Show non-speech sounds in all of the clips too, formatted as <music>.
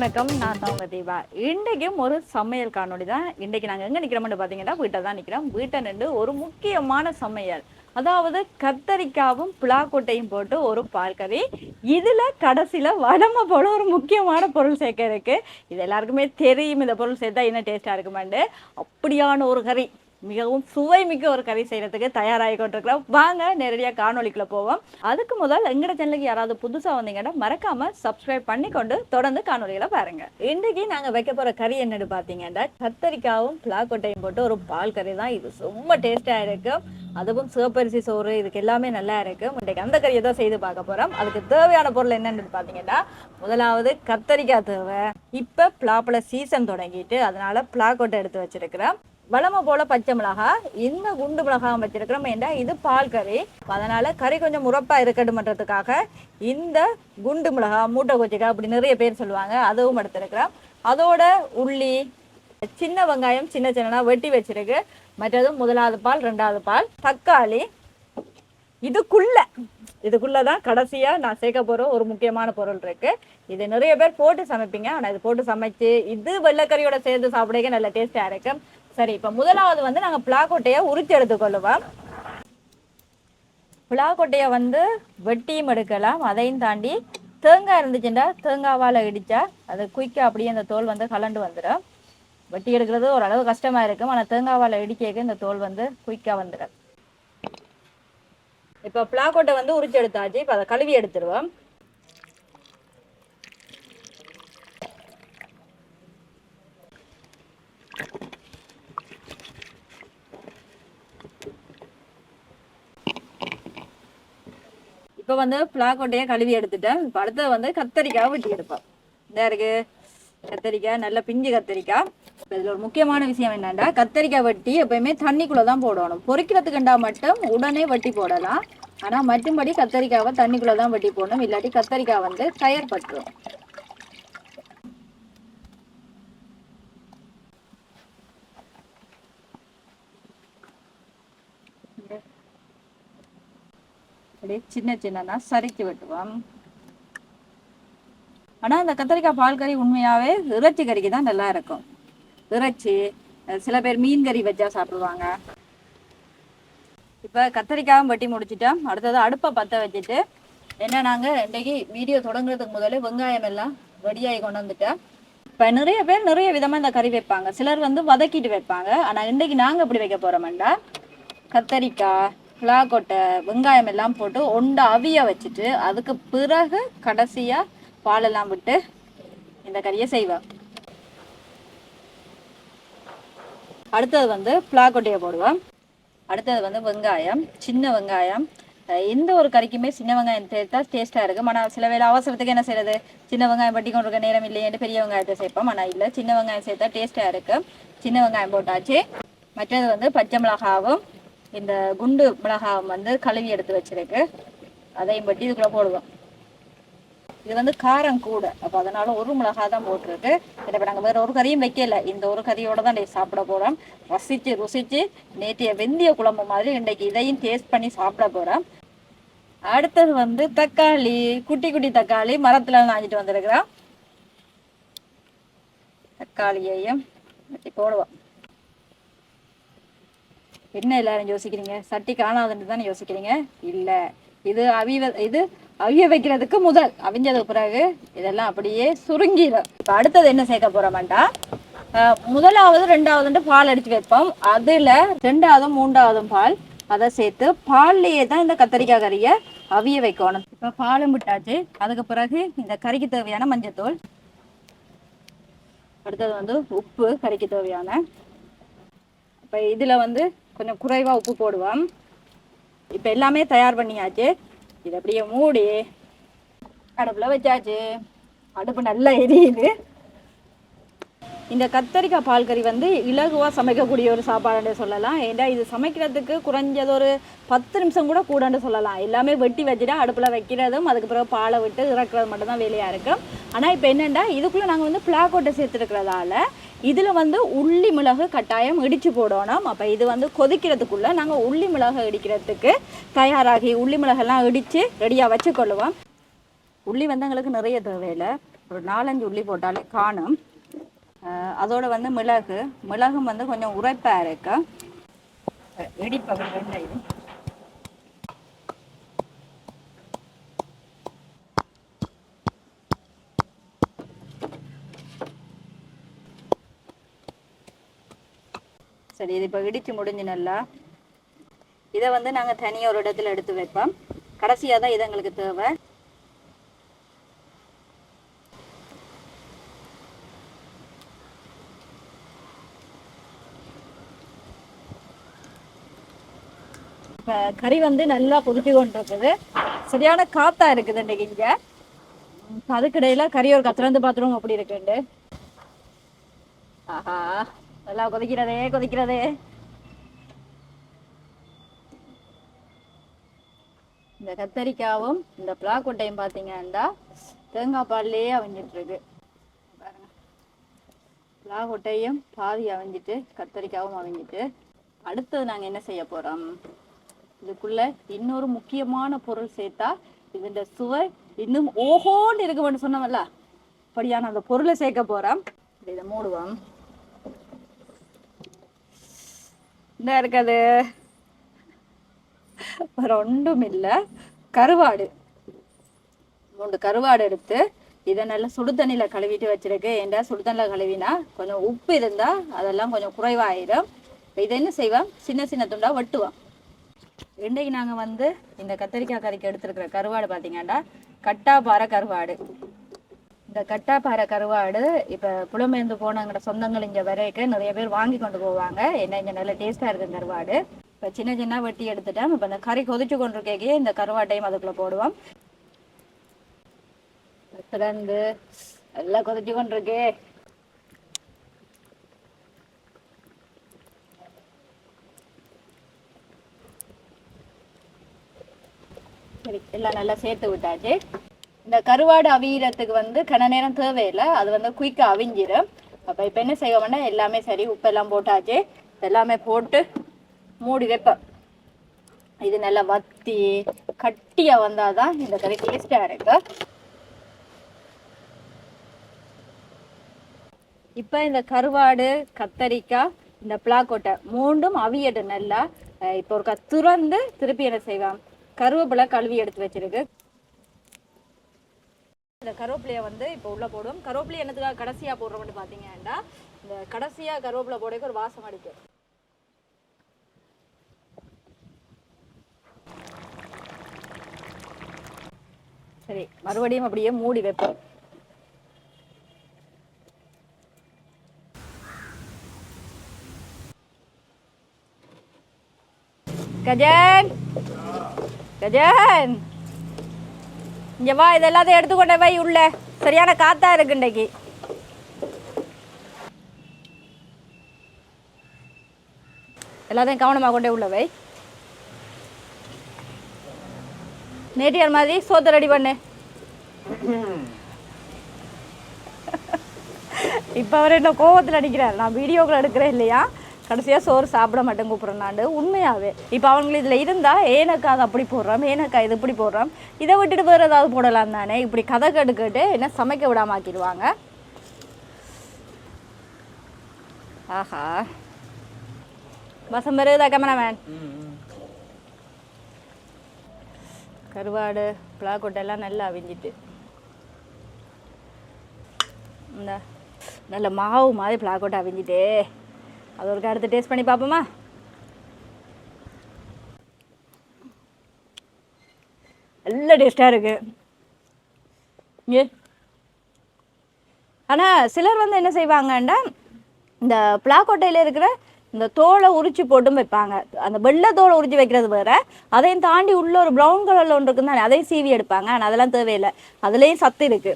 வணக்கம். நான் சௌங்க தீபா. இன்றைக்கும் ஒரு சமையல் காணொளி தான். இன்றைக்கு நாங்கள் எங்கே நிற்கிறோம்னு பார்த்தீங்கன்னா வீட்டை தான் நிற்கிறோம் வீட்டை நின்று ஒரு முக்கியமான சமையல். அதாவது கத்தரிக்காவும் புலாக்கொட்டையும் போட்டு ஒரு பால்கறி இதில் கடைசியில் வடமை போல ஒரு முக்கியமான பொருள் சேர்க்க இருக்கு. இது எல்லாருக்குமே தெரியும். இந்த பொருள் சேர்த்தா என்ன டேஸ்ட்டாக இருக்குமாண்டு அப்படியான ஒரு கறி. மிகவும் சுவை மிக்க ஒரு கறி செய்யறதுக்கு தயாராகி கொண்டிருக்கிறோம். வாங்க நேரடியாக காணொலிக்குள்ளே போவோம். அதுக்கு முதல் எங்கட சேனலுக்கு யாராவது புதுசாக வந்தீங்கன்னா மறக்காம சப்ஸ்கிரைப் பண்ணிக்கொண்டு தொடர்ந்து காணொலிகளை பாருங்க. இன்றைக்கு நாங்கள் வைக்க போற கறி என்னன்னு பார்த்தீங்கன்னா கத்தரிக்காவும் பிளாக்கொட்டையும் போட்டு ஒரு பால் கறி தான். இது ரொம்ப டேஸ்ட்டாக இருக்கும் அதுவும் சிவப்பரிசி சோறு இதுக்கு எல்லாமே நல்லா இருக்கும் இன்றைக்கு அந்த கறியை தான் செய்து பார்க்க போறோம். அதுக்கு தேவையான பொருள் என்னன்னு பார்த்தீங்கன்னா முதலாவது கத்தரிக்காய் தேவை. இப்போ பிளாப்பழ சீசன் தொடங்கிட்டு அதனால பிளாக்கொட்டை எடுத்து வச்சிருக்கிறேன் வளமை போல பச்சை மிளகா இந்த குண்டு மிளகாவும் வச்சிருக்கிறோம். ஏண்டா இது பால் கறி. அதனால கறி கொஞ்சம் முறப்பா இருக்கட்டும்ன்றதுக்காக இந்த குண்டு மிளகா மூட்டை கொச்சிக்காய் அப்படி நிறைய பேர் சொல்லுவாங்க. அதுவும் எடுத்திருக்கிறோம். அதோட உள்ளி சின்ன வெங்காயம் சின்ன சின்னனா வெட்டி வச்சிருக்கு. மற்றது முதலாவது பால் ரெண்டாவது பால். தக்காளி. இதுக்குள்ள இதுக்குள்ள தான் கடைசியா நான் சேர்க்க போற ஒரு முக்கியமான பொருள் இருக்கு. இது நிறைய பேர் போட்டு சமைப்பீங்க. ஆனால் இது போட்டு சமைச்சு இது வெள்ளைக்கறியோட சேர்ந்து சாப்பிடக்க நல்ல டேஸ்டாக இருக்கும் சரி இப்போ முதலாவது வந்து நாங்கள் பிளாக்கொட்டையை உரித்து எடுத்துக்கொள்ளுவோம். பிளாக்கொட்டையை வந்து வெட்டியும் எடுக்கலாம். அதையும் தாண்டி தேங்காய் இருந்துச்சுன்னா தேங்காவால் இடிச்சா அது குயிக்காக அப்படியே அந்த தோல் வந்து கலண்டு வந்துடும். வெட்டி எடுக்கிறது ஓரளவு கஷ்டமா இருக்கும். ஆனால் தேங்காவால் இடிக்க இந்த தோல் வந்து குயிக்காக வந்துடும். இப்போ பிளாக்கொட்டை வந்து உரிச்சு எடுத்தாச்சு. இப்போ அதை கழுவி எடுத்துருவோம். இப்போ வந்து பிளாக்கொட்டையை கழுவி எடுத்துட்டேன். இப்போ அடுத்தது வந்து கத்தரிக்காய் வெட்டி எடுப்போம். இந்த இருக்கு. கத்தரிக்காய் நல்ல பிஞ்சு கத்தரிக்காய். இப்போ இதில் ஒரு முக்கியமான விஷயம் என்னென்னா கத்தரிக்காய் வெட்டி எப்பயுமே தண்ணிக்குள்ளே தான் போடணும். பொரிக்கிறதுக்குண்டா மட்டும் உடனே வெட்டி போடலாம். ஆனால் மற்றும்படி கத்தரிக்காவை தண்ணிக்குள்ளே தான் வெட்டி போடணும். இல்லாட்டி கத்தரிக்காய் வந்து கயர் பட்டுரும் அப்படியே சின்ன சின்னதாக சறுக்கி விட்டுவோம். ஆனா இந்த கத்திரிக்காய் பால் கறி உண்மையாவே இறைச்சி கறிக்கு தான் நல்லா இருக்கும். இறைச்சி சில பேர் மீன் கறி வச்சா சாப்பிடுவாங்க. இப்ப கத்தரிக்காயும் வெட்டி முடிச்சிட்டோம். அடுத்தது அடுப்பை பத்த வச்சுட்டு என்ன நாங்க இன்னைக்கு வீடியோ தொடங்குறதுக்கு முதல்ல வெங்காயம் எல்லாம் ரெடியாகி கொண்டு வந்துட்டோம். இப்ப நிறைய பேர் நிறைய விதமா இந்த கறி வைப்பாங்க. சிலர் வந்து வதக்கிட்டு வைப்பாங்க. ஆனா இன்னைக்கு நாங்க இப்படி வைக்க போறோம்டா கத்தரிக்காய் பிளாக்கொட்டை வெங்காயம் எல்லாம் போட்டு ஒண்டை அவிய வச்சுட்டு அதுக்கு பிறகு கடைசியாக பாலெல்லாம் விட்டு இந்த கறியை செய்வேன் அடுத்தது வந்து பிளாக்கொட்டையை போடுவேன் அடுத்தது வந்து வெங்காயம் சின்ன வெங்காயம். எந்த ஒரு கறிக்குமே சின்ன வெங்காயம் சேர்த்தா டேஸ்ட்டாக இருக்கும். ஆனால் சில வேலை அவசரத்துக்கு என்ன செய்யறது சின்ன வெங்காயம் பட்டி கொண்டு இருக்க நேரம் இல்லையேன்னு பெரிய வெங்காயத்தை சேர்ப்போம். ஆனால் இல்லை சின்ன வெங்காயம் சேர்த்தா டேஸ்ட்டாக இருக்கும். சின்ன வெங்காயம் போட்டாச்சு. மற்றது வந்து பச்சை மிளகாவும் இந்த குண்டு மிளகாவை வந்து கழுவி எடுத்து வச்சிருக்கு. அதையும் பட்டி இதுக்குள்ள போடுவோம். இது வந்து காரம் கூட. அப்போ அதனால ஒரு மிளகா தான் போட்டிருக்கு. இப்போ நாங்கள் வேற ஒரு கறியும் வைக்கல. இந்த ஒரு கறியோட தான் சாப்பிட போகிறோம் ரசித்து ருசிச்சு நேற்றைய வெந்தய குழம்பு மாதிரி இன்றைக்கு இதையும் டேஸ்ட் பண்ணி சாப்பிட போகிறோம் அடுத்தது வந்து தக்காளி குட்டி குட்டி தக்காளி மரத்தில் நாஞ்சிட்டு வந்திருக்கிறோம். தக்காளியையும் போடுவோம். என்ன எல்லாரும் யோசிக்கிறீங்க? சட்டி காணாதுன்னு தானே யோசிக்கிறீங்க? இல்ல. இது அவிவ இது அவிய வைக்கிறதுக்கு முதல். அவிஞ்சதுக்கு பிறகு இதெல்லாம் அப்படியே சுருங்கிடும் இப்ப அடுத்தது என்ன சேர்க்க போறோமாண்டா? முதலாவது ரெண்டாவதுன்ட்டு பால் அடிச்சு வைப்போம். அதுல ரெண்டாவதும் மூன்றாவதும் பால். அதை சேர்த்து பால்லையே தான் இந்த கத்தரிக்காய் கறியை அவிய வைக்கணும். இப்ப பாலும் விட்டாச்சு. அதுக்கு பிறகு இந்த கறிக்கு தேவையான மஞ்சத்தூள். அடுத்தது வந்து உப்பு கறிக்கு தேவையான. இப்போ இதில் வந்து கொஞ்சம் குறைவாக உப்பு போடுவோம். இப்போ எல்லாமே தயார் பண்ணியாச்சு. இது அப்படியே மூடி அடுப்பில் வச்சாச்சு. அடுப்பு நல்லா எரியுது. இந்த கத்தரிக்காய் பால் கறி வந்து இலகுவாக சமைக்கக்கூடிய ஒரு சாப்பாடுன்னு சொல்லலாம். ஏன்டா இது சமைக்கிறதுக்கு குறைஞ்சது ஒரு பத்து நிமிஷம் கூட கூடன்னு சொல்லலாம். எல்லாமே வெட்டி வச்சுட்டா அடுப்பில் வைக்கிறதும் அதுக்கு பிறகு பாலை விட்டு இறக்குறது மட்டும்தான் வேலையாக இருக்கும். ஆனால் இப்போ என்னென்னா இதுக்குள்ளே நாங்கள் வந்து பிளாக்கோட்டை சேர்த்துருக்கிறதால இதில் வந்து உள்ளி மிளகு கட்டாயம் இடித்து போடணும். அப்போ இது வந்து கொதிக்கிறதுக்குள்ளே நாங்கள் உள்ளி மிளகு இடிக்கிறதுக்கு தயாராகி உள்ளி மிளகெல்லாம் இடித்து ரெடியாக வச்சுக்கொள்ளுவோம். உள்ளி வந்து எங்களுக்கு நிறைய தேவையில்லை. ஒரு நாலஞ்சு உள்ளி போட்டாலே காணும். அதோடு வந்து மிளகு. மிளகும் வந்து கொஞ்சம் உரைப்பாக இருக்கு. இடிப்பகம் வெங்காயம் சரி இது இப்போ இடித்து முடிஞ்சு நல்லா இதை வந்து நாங்கள் தனியாக ஒரு இடத்துல எடுத்து வைப்போம். கடைசியாக தான் இது எங்களுக்கு தேவை. கறி வந்து நல்லா கொதிச்சு கொண்டு இருக்குது சரியான காத்தா இருக்குது இன்னைக்கு இங்க. அதுக்கிடையில கறி ஒரு கத்திரந்து பாத்திரம் அப்படி இருக்குண்டு ஆஹா. நல்லா கொதிக்கிறதே கொதிக்கிறதே இந்த கத்தரிக்காவும் இந்த பிளாக்கொட்டையும் பார்த்தீங்கன்னா தேங்காய் பால்லையே அவிஞ்சிட்டு இருக்கு பாருங்க. பிளாக்கொட்டையும் பாதி அவிஞ்சிட்டு கத்தரிக்காவும் அவிஞ்சிட்டு அடுத்தது நாங்கள் என்ன செய்ய போறோம்? இதுக்குள்ள இன்னொரு முக்கியமான பொருள் சேர்த்தா இதோட சுவை இன்னும் ஓஹோன்னு இருக்குமென்னு சொன்னவல்ல. அப்படியான அந்த பொருளை சேர்க்க போகிறோம் இதை மூடுவோம். என்ன இருக்குது? வேற ஒன்றும் இல்லை கருவாடு. மூன்று கருவாடு எடுத்து இதை நல்லா சுடு தண்ணியில் கழுவிட்டு வச்சுருக்கு. ஏன்டா சுடு தண்ணியில் கழுவினா கொஞ்சம் உப்பு இருந்தால் அதெல்லாம் கொஞ்சம் குறைவாயிடும் இப்போ இதை என்ன செய்வோம்? சின்ன சின்ன துண்டாக வெட்டுவோம். இன்றைக்கு நாங்கள் வந்து இந்த கத்திரிக்காய் கறிக்கு எடுத்துருக்கிற கருவாடு பார்த்தீங்கன்னா கட்டாப்பாறை கருவாடு. இந்த கட்டாப்பாறை கருவாடு இப்போ புலம்பெயர்ந்து போனவங்களோட சொந்தங்கள் இங்கே வரைக்கும் நிறைய பேர் வாங்கி கொண்டு போவாங்க. என்ன இங்கே நல்ல டேஸ்ட்டாக இருக்கும் கருவாடு. இப்போ சின்ன சின்ன வெட்டி எடுத்துட்டேன். இப்போ இந்த கறி கொதிச்சு கொண்டிருக்கே இந்த கருவாட்டையும் அதுக்குள்ளே போடுவோம். திறந்து எல்லாம் கொதிச்சு கொண்டிருக்கே. சரி எல்லாம் நல்லா சேர்த்து விட்டாச்சு. இந்த கருவாடு அவியறதுக்கு வந்து கன நேரம் தேவையில்லை. அது வந்து குயிக்காக அவிஞ்சிடும் அப்போ இப்போ என்ன செய்வோம்னா எல்லாமே சரி உப்பெல்லாம் போட்டாச்சு. எல்லாமே போட்டு மூடி வைப்பேன் இது நல்லா வத்தி கட்டியாக வந்தால் தான் இந்த கறி டேஸ்ட்டாக இருக்கு. இப்போ இந்த கருவாடு கத்தரிக்காய் இந்த பிளாக்கொட்டை மூண்டும் அவியடு நல்லா இப்போ ஒரு திறந்து திருப்பி என்ன செய்வான் கருவேப்பிலை கழுவி எடுத்து வச்சிருக்கு. இந்த கருவேப்பிலையை வந்து இப்போ உள்ள போடுவோம் கருவேப்பிலை என்னத்துக்காக கடைசியா போடுறோம்னு பார்த்தீங்கன்னா இந்த கடைசியா கருவேப்பிலை போடக்கு ஒரு வாசம் அடிக்கும். சரி மறுபடியும் அப்படியே மூடி வைப்போம். கஜன்! கஜன்! இங்க வா இது எல்லாத்தையும் எடுத்துக்கொண்டே வை உள்ள. சரியான காத்தா இருக்கு இன்னைக்கு எல்லாத்தையும் கவனமாக கொண்டே உள்ள வை. நேட்டியார் மாதிரி சோத்த ரெடி பண்ணு. <laughs> இப்போ அவர் என்ன கோவத்தில் அடிக்கிறார்? நான் வீடியோக்கள் எடுக்கிறேன் இல்லையா? கடைசியாக சோறு சாப்பிட மாட்டேன் கூப்பிட்றேன்னாண்டு உண்மையாகவே இப்போ அவங்களுக்கு இதில் இருந்தால் ஏனக்கா அதை அப்படி போடுறோம்? ஏனக்கா இது இப்படி போடுறோம்? இதை விட்டுட்டு வேறு ஏதாவது போடலாம் தானே. இப்படி கதை கெடுக்கிட்டு என்ன சமைக்க விடாம ஆக்கிடுவாங்க ஆஹா பசம் வருதா கேமராமேன் கருவாடு பிளாக்கொட்டை எல்லாம் நல்லா அவிஞ்சிட்டு. இந்த. நல்ல மாவு மாதிரி பிளாக்கொட்டை அவிஞ்சிட்டே. அது ஒரு அடுத்து டேஸ்ட் பண்ணி பார்ப்போமா? நல்ல டேஸ்ட்டாக இருக்கு. ஏ? ஆனால் சிலர் வந்து என்ன செய்வாங்கன்னா இந்த பிளாக்கோட்டையில் இருக்கிற இந்த தோலை உரிச்சு போட்டும் வைப்பாங்க. அந்த வெள்ளை தோலை உரிச்சு வைக்கிறது வேற. அதையும் தாண்டி உள்ள ஒரு ப்ரௌன் கலரில் ஒன்று இருக்குன்னு தானே அதையும் சீவி எடுப்பாங்க. ஆனால் அதெல்லாம் தேவையில்லை. அதுலேயும் சத்து இருக்கு.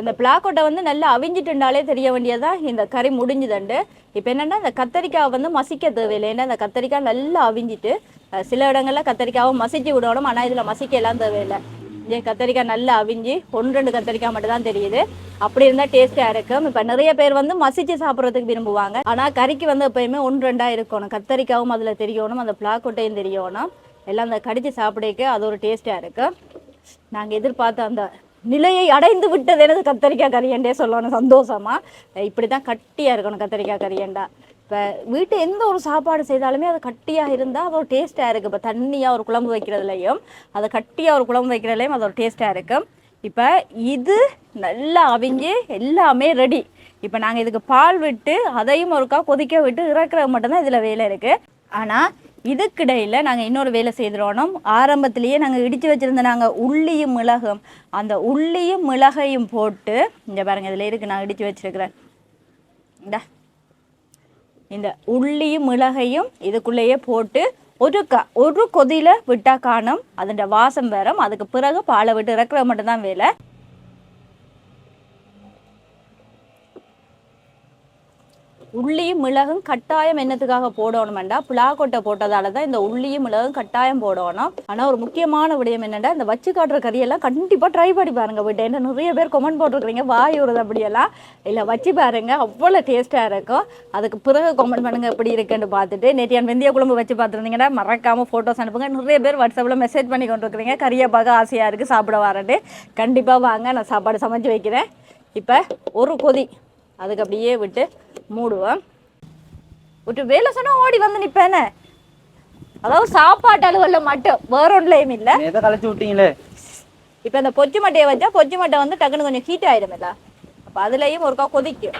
இந்த பிளாக்கோட்டை வந்து நல்லா அவிஞ்சிட்டுண்டாலே தெரிய வேண்டியதான் இந்த கறி முடிஞ்சுதண்டு. இப்போ என்னென்னா இந்த கத்தரிக்காய் வந்து மசிக்க தேவையில்லை. ஏன்னா இந்த கத்தரிக்காய் நல்லா அவிஞ்சிட்டு சில இடங்களில் கத்தரிக்காவும் மசிச்சு விடணும். ஆனால் இதில் மசிக்கலாம் தேவையில்லை. ஏன் கத்தரிக்காய் நல்லா அவிஞ்சு ஒன்று ரெண்டு கத்தரிக்காய் மட்டும் தான் தெரியுது. அப்படி இருந்தால் டேஸ்ட்டாக இருக்கும். இப்போ நிறைய பேர் வந்து மசிச்சு சாப்பிட்றதுக்கு விரும்புவாங்க. ஆனால் கறிக்கு வந்து எப்பயுமே ஒன்று ரெண்டாக இருக்கணும். கத்தரிக்காவும் அதில் தெரியணும் அந்த பிளாக்கொட்டையும் தெரியணும். எல்லாம் அந்த கடித்து சாப்பிடக்க அது ஒரு டேஸ்ட்டாக இருக்கும். நாங்கள் எதிர்பார்த்த அந்த நிலையை அடைந்து விட்டது எனது கத்தரிக்காய் கரியண்டே சொல்லணும். சந்தோஷமா? இப்படி தான் கட்டியாக இருக்கணும் கத்தரிக்காய் கரியண்டா இப்போ வீட்டு எந்த ஒரு சாப்பாடு செய்தாலுமே அது கட்டியாக இருந்தால் அது ஒரு டேஸ்ட்டாக இருக்குது இப்போ தண்ணியாக ஒரு குழம்பு வைக்கிறதுலையும் அதை கட்டியாக ஒரு குழம்பு வைக்கிறதுலையும் அது ஒரு டேஸ்ட்டாக இருக்கும் இப்போ இது நல்லா அவிஞ்சு எல்லாமே ரெடி இப்போ நாங்கள் இதுக்கு பால் விட்டு அதையும் ஒருக்கா கொதிக்க விட்டு இறக்குறது மட்டும்தான் இதில் வேலை இருக்குது ஆனால் இதுக்கிடையில் நாங்கள் இன்னொரு வேலை செய்திருவோம் ஆரம்பத்திலேயே நாங்கள் இடித்து வச்சுருந்த நாங்கள் உள்ளியும் மிளகும். அந்த உள்ளியும் மிளகையும் போட்டு இங்கே பாருங்கள் இதில் இருக்குது நான் இடித்து வச்சிருக்கிறேன்? இந்த. இந்த உள்ளியும் மிளகையும் இதுக்குள்ளேயே போட்டு ஒரு க ஒரு கொதியில் விட்டால் காணும். அதோட வாசம் வரும் அதுக்கு பிறகு பாலை விட்டு இறக்குறது மட்டும்தான் வேலை. உள்ளியும் மிளகும் கட்டாயம் என்னத்துக்காக போடணுமெண்டா? புலாக்கொட்டை போட்டதால தான் இந்த உள்ளியும் மிளகும் கட்டாயம் போடணும். ஆனால் ஒரு முக்கியமான விடயம் என்னென்னா இந்த வச்சு காட்டுற கறியெல்லாம் கண்டிப்பாக ட்ரை பண்ணி பாருங்க வீட்டை. என்ன நிறைய பேர் கொமெண்ட் போட்டிருக்கிறீங்க வாய் வருது அப்படியெல்லாம். இல்லை வச்சு பாருங்க அவ்வளோ டேஸ்ட்டாக இருக்கும். அதுக்கு பிறகு கொமெண்ட் பண்ணுங்க எப்படி இருக்குன்னு பார்த்துட்டு. நேற்று என் வெந்தய குழம்பு வச்சு பார்த்துருந்தீங்கன்னா மறக்காமல் ஃபோட்டோஸ் அனுப்புங்க. நிறைய பேர் வாட்ஸ்அப்பில் மெசேஜ் பண்ணி கொண்டிருக்கிறீங்க கறியை பார்க்க ஆசையாக இருக்குது சாப்பிட வரட்டு கண்டிப்பாக வாங்க நான் சாப்பாடு சமைச்சு வைக்கிறேன். இப்போ ஒரு கொதி. அதுக்கு அப்படியே விட்டு மூடுவேன் விட்டு வேலை சொன்னா ஓடி வந்து நிப்பேனே. அதாவது சாப்பாட்டு அலுவலில் மட்டும் வேற ஒன்றுலையும் இல்லை. எதை கலைச்சு விட்டீங்களே? இப்போ இந்த பொச்சி மட்டையை வச்சா பொச்சி மட்டை வந்து டக்குன்னு கொஞ்சம் ஹீட் ஆயிடும்ல அப்போ அதுலேயும் ஒருக்கா கொதிக்கும்.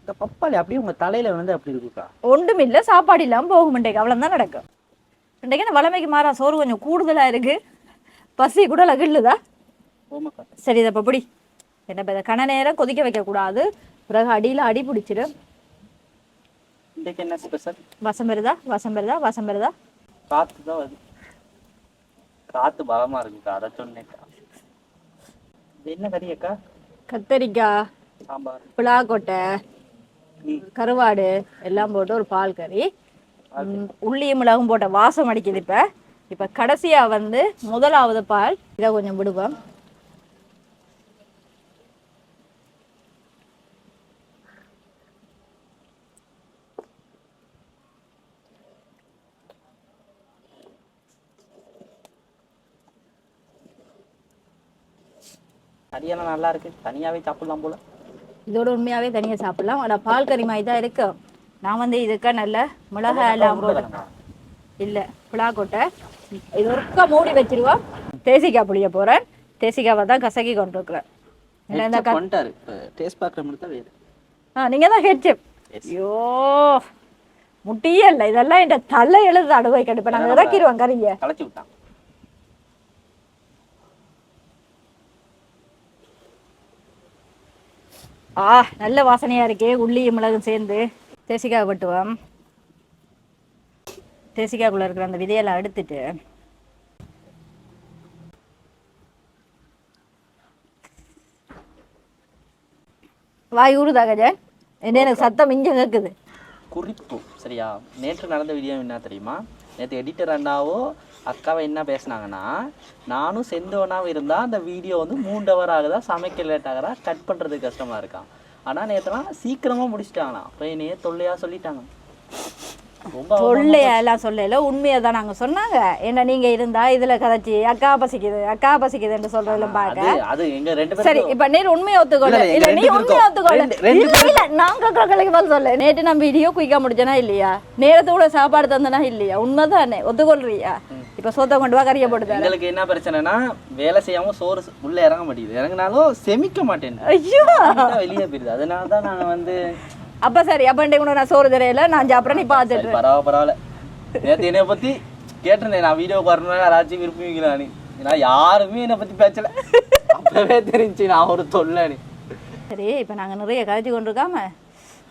இந்த பப்பாளி அப்படியே உங்க தலையில வந்து அப்படி இருக்குக்கா? ஒன்றும் இல்லை சாப்பாடு இல்லாமல் போகும் இன்றைக்கு. அவ்வளோ தான் நடக்கும். இன்றைக்கு என்ன வளமைக்கு மாறா சோறு கொஞ்சம் கூடுதலாக இருக்கு. பசி கூட லகில்லுதா? சரி இதை இப்போ பிடி. என்ன இதை கன நேரம் கொதிக்க வைக்கக்கூடாது. பிறகு அடியில் அடி பிடிச்சிடும் இன்னைக்கு என்ன ஸ்பெஷல் வசம் வருதா வசம் வருதா வசம் வருதா காத்து தான் வருது. காத்து பலமா இருக்குக்கா அதை சொன்னேக்கா. இது என்ன கறி அக்கா? கத்தரிக்காய் சாம்பார். புலாக்கொட்டை. கருவாடு எல்லாம் போட்டு ஒரு பால் கறி. உள்ளியும் மிளகும் போட்ட வாசம் அடிக்குது இப்போ. இப்போ கடைசியாக வந்து முதலாவது பால். இதை கொஞ்சம் விடுவோம். கறியெல்லாம் நல்லா இருக்கு. தனியாவே சாப்பிடலாம் போல. இதோட உண்மையாகவே தனியாக சாப்பிடலாம். ஆனால் பால் கறி மாதிரி தான் இருக்கு. நான் வந்து இதுக்கு நல்ல மிளகாய் எல்லாம் இல்லை புலாக்கொட்டை இது ஒருக்கா மூடி வச்சிருவோம் தேசிக்காய் புளிய போகிறேன் தேசிக்காவை தான் கசக்கி கொண்டு இருக்கிறேன் இல்லை இந்த டேஸ்ட் பார்க்குற வேறு. ஆ நீங்கள் தான் ஹெட்ஷிப் ஐயோ முட்டியே இல்லை. இதெல்லாம் என் தலை எழுது அடுவை கண்டிப்பாக நாங்கள் இறக்கிடுவோம் கறிங்க கலைச்சி விட்டான். ஆ நல்ல வாசனையாக இருக்கே. உள்ளியும் மிளகும் சேர்ந்து தேசிக்காய் கொட்டுவோம். தேசிக்காய்க்குள்ளே இருக்கிற அந்த விதையெல்லாம் எடுத்துட்டு வாய் ஊறுதா கஜன்? என்ன எனக்கு சத்தம் இங்கே கேட்குது குறிப்பு சரியா? நேற்று நடந்த வீடியோ என்ன தெரியுமா? நேற்று எடிட்டர் அண்ணாவோ அக்காவை என்ன பேசுனாங்கன்னா நானும் செந்தோனாவும் இருந்தால் அந்த வீடியோ வந்து மூன்று ஹவர் ஆகுதா சமைக்க லேட் ஆகிறா கட் பண்ணுறது கஷ்டமாக இருக்கான் ஆனால் நேற்றுலாம் சீக்கிரமாக முடிச்சிட்டாங்களாம். பையனையே தொல்லையாக தொல்லையா சொல்லிட்டாங்க எல்லாம் சொல்லல. உண்மையை தான் நாங்கள் சொன்னாங்க. என்ன நீங்கள் இருந்தா இதில் கதைச்சி அக்கா பசிக்குது அக்கா பசிக்குதுன்னு பார்க்க. அது அது எங்க ரெண்டு சரி இப்ப நேர் உண்மையை ஒத்துக்கொள்ள. இல்ல, நீ உண்மையை. ஒத்துக்கொள்ள. இல்ல கலைக்கு பதில் சொல்ல நேற்று நான் வீடியோ குயிக்கா முடிச்சனா இல்லையா? நேரத்தோட சாப்பாடு தந்தனா இல்லையா? உண்மைதானே? ஒத்துக்கொள்றியா? இப்ப சோத்த கொண்டு வா கறியை போட்டு எங்களுக்கு என்ன பிரச்சனைனா வேலை செய்யாம சோறு உள்ள இறங்க மாட்டேங்குது. இறங்கினாலும் செமிக்க மாட்டேன் ஐயோ! வெளியே போயிருது. அதனால தான் நாங்க வந்து அப்ப சரி அப்ப இன்றைக்கு நான் சோறு தரையில நான் சாப்பிட்றேன் நீ பார்த்துட்டு பரவாயில்ல பரவாயில்ல. நேற்று என்னை பத்தி கேட்டிருந்தேன் நான் வீடியோக்கு வரணும் யாராச்சும் விருப்பம் வைக்கலான்னு நான். யாருமே என்னை பத்தி பேசல அப்பவே தெரிஞ்சு நான் ஒரு தொல்லைன்னு சரி இப்ப நாங்க நிறைய கதைச்சு கொண்டு இருக்காம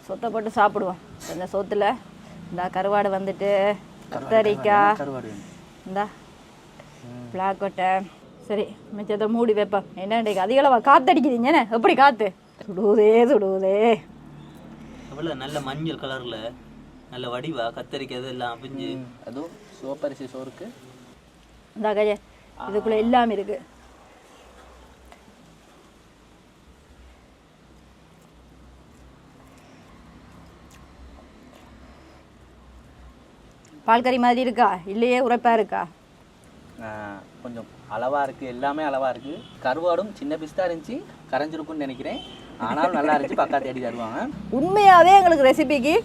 சொத்தை போட்டு சாப்பிடுவோம். இந்த சோத்துல இந்த கருவாடு வந்துட்டு கத்தரிக்காய். இந்தா பிளாக்கொட்டை சரி மிச்சத்தை மூடி வைப்பேன் என்ன இன்றைக்கு? அதிக அளவா காத்தடிக்குதுங்கண்ணே எப்படி காத்து? சுடுவதே சுடுவதே அவ்வளோ நல்ல மஞ்சள் கலர்ல நல்ல வடிவா கத்தரிக்காய் இதெல்லாம் அப்பிஞ்சு அதுவும் சிவப்பரிசி சோறுக்கு. இந்த கைய இதுக்குள்ள எல்லாம் இருக்கு. பால் கறி மாதிரி இருக்கா? இல்லையே உரைப்பா இருக்கா? கொஞ்சம் அளவாக இருக்குது எல்லாமே அளவாக இருக்குது கருவாடும் சின்ன பிஸ்தா இருந்துச்சு. கரைஞ்சிருக்கும்னு நினைக்கிறேன். ஆனாலும் நல்லா இருந்துச்சு பக்கா தேடி தருவாங்க. உண்மையாகவே எங்களுக்கு ரெசிபிக்கு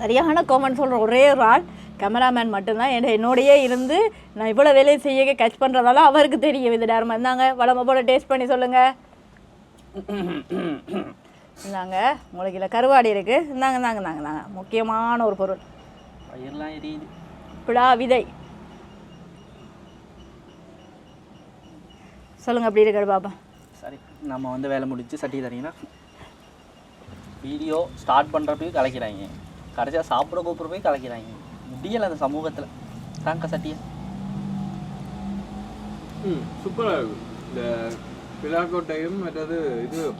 சரியான காமெண்ட் சொல்கிற ஒரே ஒரு ஆள் கேமராமேன் மட்டும்தான். என்ன என்னோடையே இருந்து நான் இவ்வளோ வேலையை செய்ய கட்ச் பண்ணுறதால அவருக்கு தெரியும். இது நேரமாக இருந்தாங்க வளமை போல டேஸ்ட் பண்ணி சொல்லுங்கள் இந்தாங்க. உங்களுக்கு இல்லை கருவாடி இருக்குது இந்தாங்க இந்தாங்க இந்தாங்க இந்தாங்க. முக்கியமான ஒரு பொருள். பிளா விதை. சொல்லுங்கள் அப்படி இருக்காரு பாப்பா? நம்ம வந்து வேலை முடிச்சு சட்டி தரீங்கன்னா வீடியோ ஸ்டார்ட் பண்ணுறப்பையும் கலைக்கிறாங்க. கடைசியாக சாப்பிட கூப்பிட்ற போய் கலைக்கிறாங்க. முடியலை அந்த சமூகத்தில். தாங்க சட்டியை. ம் சூப்பராக இருக்கும் இந்த பிலாக்கோட்டையும் மற்றது இது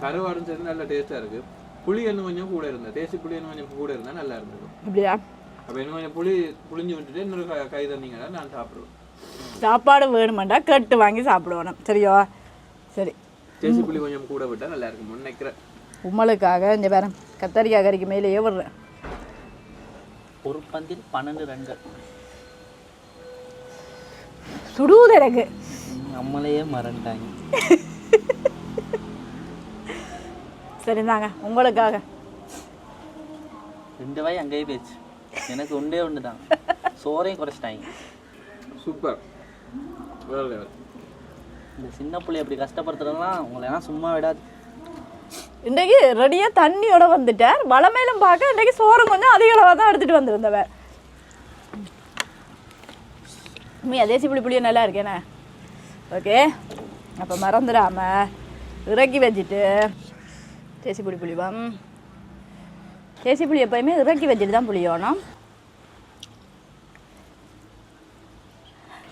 கருவாடும் சேர்ந்து நல்ல டேஸ்ட்டாக இருக்குது புளி இன்னும் கொஞ்சம் கூட இருந்தது. தேசி புளி இன்னும் கொஞ்சம் கூட இருந்தால் நல்லா இருந்திருக்கும் அப்படியா? அப்போ இன்னும் கொஞ்சம் புளி புளிஞ்சு விட்டுட்டு இன்னொரு கை- கை தந்தீங்கன்னா நான் சாப்பிடுவேன். சாப்பாடு வேணுமெண்டா? கேட்டு வாங்கி சாப்பிடுவோம். சரியோ? சரி. தேசி புளி கொஞ்சம் கூட விட்டால் நல்லா இருக்கும் நினைக்கிறேன். உம்மளுக்காக இந்த பேரம் கத்தரிக்காய் கறிக்கு மேலேயே விடுறேன் ஒரு பந்தில் பன்னெண்டு ரன்கள். சுடுவது எனக்கு. நம்மளையே மறந்துட்டாங்க. சரி தாங்க உங்களுக்காக. ரெண்டு வாய் அங்கேயே போயிடுச்சு. எனக்கு ஒன்றே ஒன்று தான். சோறையும் குறைச்சிட்டாங்க. சூப்பர். வேறு லெவல் இந்த சின்ன பிள்ளை அப்படி கஷ்டப்படுத்துறதுலாம் உங்களை எல்லாம் சும்மா விடாது. இன்றைக்கு ரெடியாக தண்ணியோட வந்துட்டார். வளமையிலும் பார்க்க இன்றைக்கு சோறு கொஞ்சம் அதிக அளவாக தான் எடுத்துகிட்டு வந்திருந்தவர். உண்மையா தேசி புளி புளியும் நல்லா இருக்கேண்ணே ஓகே அப்போ மறந்துடாம இறக்கி வச்சுட்டு தேசி புளி புளிவம் தேசி புளி எப்போயுமே இறக்கி வச்சுட்டு தான் புளியணும்.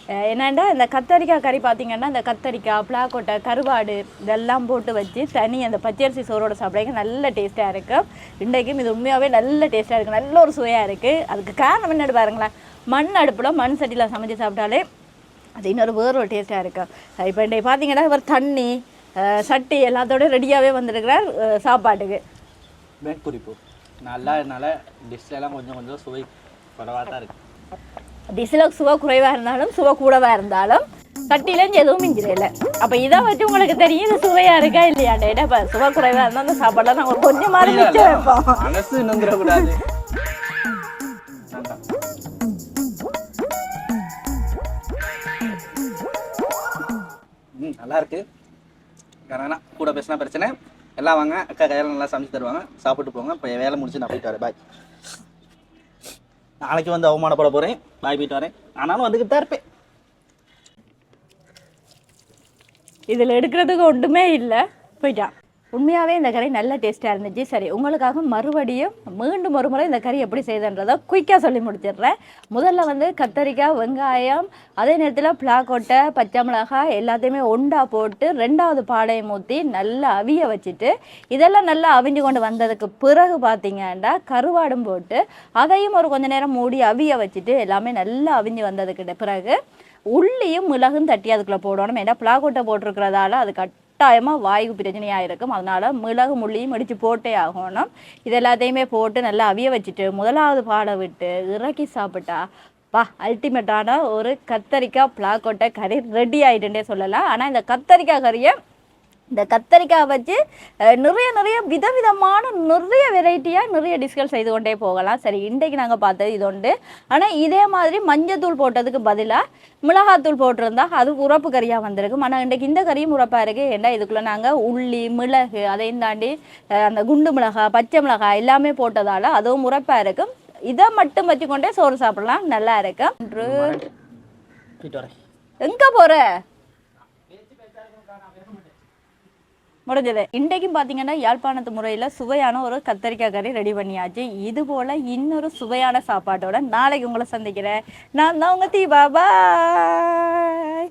என்னென்னா இந்த கத்தரிக்காய் கறி பார்த்தீங்கன்னா இந்த கத்தரிக்காய் பிளாக்கொட்டை கருவாடு இதெல்லாம் போட்டு வச்சு தனி அந்த பச்சரிசி சோறோட சாப்பிட்றதுக்கு நல்ல டேஸ்ட்டாக இருக்கும் இன்றைக்கும் இது உண்மையாகவே நல்ல டேஸ்ட்டாக இருக்குது நல்ல ஒரு சுவையாக இருக்குது அதுக்கு காரணம் என்னடு பாருங்களேன். மண் அடுப்பில் மண் சட்டியில் சமைச்சு சாப்பிட்டாலே அது இன்னொரு வேறு ஒரு டேஸ்ட்டாக இருக்கும் இப்போ இன்றைக்கு பார்த்தீங்கன்னா இவர் தண்ணி சட்டி எல்லாத்தோட ரெடியாகவே வந்திருக்கிறார் சாப்பாட்டுக்கு. மேற்குறிப்பு. நல்லா இதனால டிஷ்லாம் கொஞ்சம் கொஞ்சம் சுவை குறைவாக தான் இருக்குது டிஸ்ல சுவை குறைவாக இருந்தாலும் சுவை கூடவா இருந்தாலும் சட்டியிலேருந்து எதுவும் மிஞ்சிடல. அப்போ இதை வச்சு உங்களுக்கு தெரியும் இது சுவையாக இருக்கா இல்லையாண்டே இப்போ சுவை குறைவாக இருந்தால் அந்த சாப்பாடெல்லாம் நாங்கள் கொஞ்சம் மாதிரி மிச்சம் வைப்போம். நல்லா இருக்கு கூட பேசினா பிரச்சனை. எல்லாம் வாங்க. அக்கா கையால் நல்லா சமைச்சு தருவாங்க. சாப்பிட்டு போங்க. இப்போ வேலை முடிச்சு நான் போயிட்டு வரேன். பாய் நாளைக்கு வந்து அவமானப்பட போகிறேன் பாய் போயிட்டு வரேன். ஆனாலும் வந்துக்கிட்டு தான் இருப்பேன். இதில் எடுக்கிறதுக்கு ஒன்றுமே இல்லை. போயிட்டான் உண்மையாகவே இந்த கறி நல்ல டேஸ்ட்டாக இருந்துச்சு. சரி உங்களுக்காக மறுபடியும் மீண்டும் ஒரு முறை இந்த கறி எப்படி செய்யுதுன்றதை குயிக்காக சொல்லி முடிச்சிடுறேன். முதல்ல வந்து கத்தரிக்காய் வெங்காயம் அதே நேரத்தில் பிளாக்கொட்டை பச்சை மிளகாய் எல்லாத்தையுமே ஒண்டா போட்டு ரெண்டாவது பாடையை ஊற்றி நல்லா அவிய வச்சுட்டு இதெல்லாம் நல்லா அவிஞ்சு கொண்டு வந்ததுக்கு பிறகு பார்த்தீங்கன்னா கருவாடும் போட்டு அதையும் ஒரு கொஞ்ச நேரம் மூடி அவிய வச்சுட்டு எல்லாமே நல்லா அவிஞ்சு வந்ததுக்கு பிறகு உள்ளியும் மிளகும் தட்டி அதுக்குள்ளே போடணும். ஏன்னா பிளாக்கொட்டை போட்டிருக்கிறதால அது கட் கட்டாயமாக வாயு பிரச்சனையாக இருக்கும் அதனால் மிளகு முள்ளியும் இடித்து போட்டே ஆகணும். இது எல்லாத்தையுமே போட்டு நல்லா அவிய வச்சுட்டு முதலாவது பாட விட்டு இறக்கி சாப்பிட்டா பா அல்டிமேட்டான ஒரு கத்தரிக்காய் பிளாக்கோட்டை கறி ரெடி ஆகிட்டுன்னே சொல்லலாம். ஆனால் இந்த கத்தரிக்காய் கறியை இந்த கத்தரிக்காய் வச்சு நிறைய நிறைய விதவிதமான நிறைய வெரைட்டியாக நிறைய டிஷ்கள் செய்து கொண்டே போகலாம். சரி இன்றைக்கு நாங்கள் பார்த்தது இது உண்டு. ஆனால் இதே மாதிரி மஞ்சத்தூள் போட்டதுக்கு பதிலாக மிளகாத்தூள் போட்டிருந்தா அது உரப்பு கறியாக வந்திருக்கும். ஆனால் இன்றைக்கு இந்த கறியும் உரப்பாக இருக்குது ஏன்னா இதுக்குள்ளே நாங்கள் உள்ளி மிளகு அதையும் தாண்டி அந்த குண்டு மிளகாய் பச்சை மிளகாய் எல்லாமே போட்டதால் அதுவும் உரப்பாக இருக்கும். இதை மட்டும் வச்சுக்கொண்டே சோறு சாப்பிடலாம். நல்லா இருக்கும். எங்க போற? முடிஞ்சது. இன்றைக்கும் பார்த்தீங்கன்னா யாழ்ப்பாணத்து முறையில் சுவையான ஒரு கத்தரிக்காய் கறி ரெடி பண்ணியாச்சு. இது போல் இன்னொரு சுவையான சாப்பாட்டோட நாளைக்கு உங்களை சந்திக்கிறேன். நான் தான் உங்கள் தீபா. பாய்